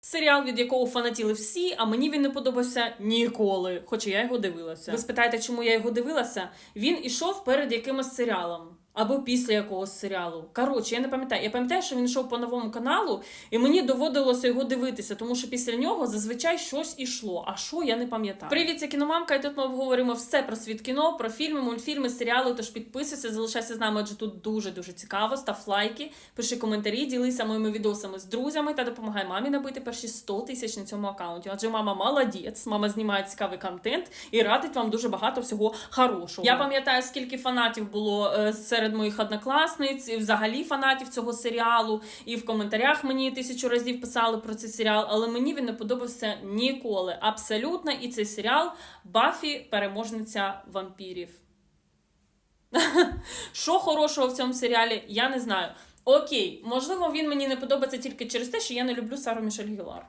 Серіал, від якого фанатіли всі, а мені він не подобався ніколи, хоча я його дивилася. Ви спитаєте, чому я його дивилася? Він ішов перед якимось серіалом. Або після якогось серіалу. Коротше, я не пам'ятаю. Я пам'ятаю, що він йшов по новому каналу, і мені доводилося його дивитися, тому що після нього зазвичай щось ішло. А що я не пам'ятаю. Привіт, це кіномамка, і тут ми обговоримо все про світ кіно, про фільми, мультфільми, серіали. Тож підписуйся, залишайся з нами, адже тут дуже дуже цікаво. Став лайки, пиши коментарі, ділися моїми відосами з друзями та допомагай мамі набити перші 100 тисяч на цьому аккаунті. Адже мама молодець, мама знімає цікавий контент і радить вам дуже багато всього хорошого. Я пам'ятаю, скільки фанатів було е, серед моїх однокласниць, і взагалі фанатів цього серіалу. І в коментарях мені тисячу разів писали про цей серіал, але мені він не подобався ніколи. Абсолютно. І цей серіал Бафі, переможниця вампірів. Що хорошого в цьому серіалі, я не знаю. Окей, можливо, він мені не подобається тільки через те, що я не люблю Сару Мішель Гілар.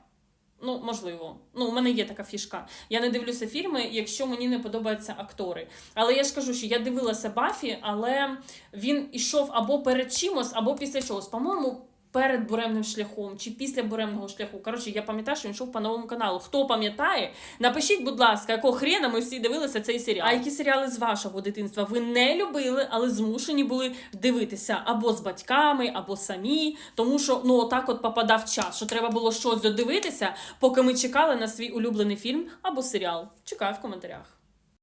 Ну, можливо. Ну, у мене є така фішка. Я не дивлюся фільми, якщо мені не подобаються актори. Але я ж кажу, що я дивилася Бафі, але він ішов або перед чимось, або після чогось. По-моєму, перед буремним шляхом чи після буремного шляху. Коротше, я пам'ятаю, що він йшов по новому каналу. Хто пам'ятає, напишіть, будь ласка, якого хрена ми всі дивилися цей серіал. А які серіали з вашого дитинства ви не любили, але змушені були дивитися або з батьками, або самі. Тому що ну отак от попадав час, що треба було щось додивитися, поки ми чекали на свій улюблений фільм або серіал. Чекаю в коментарях.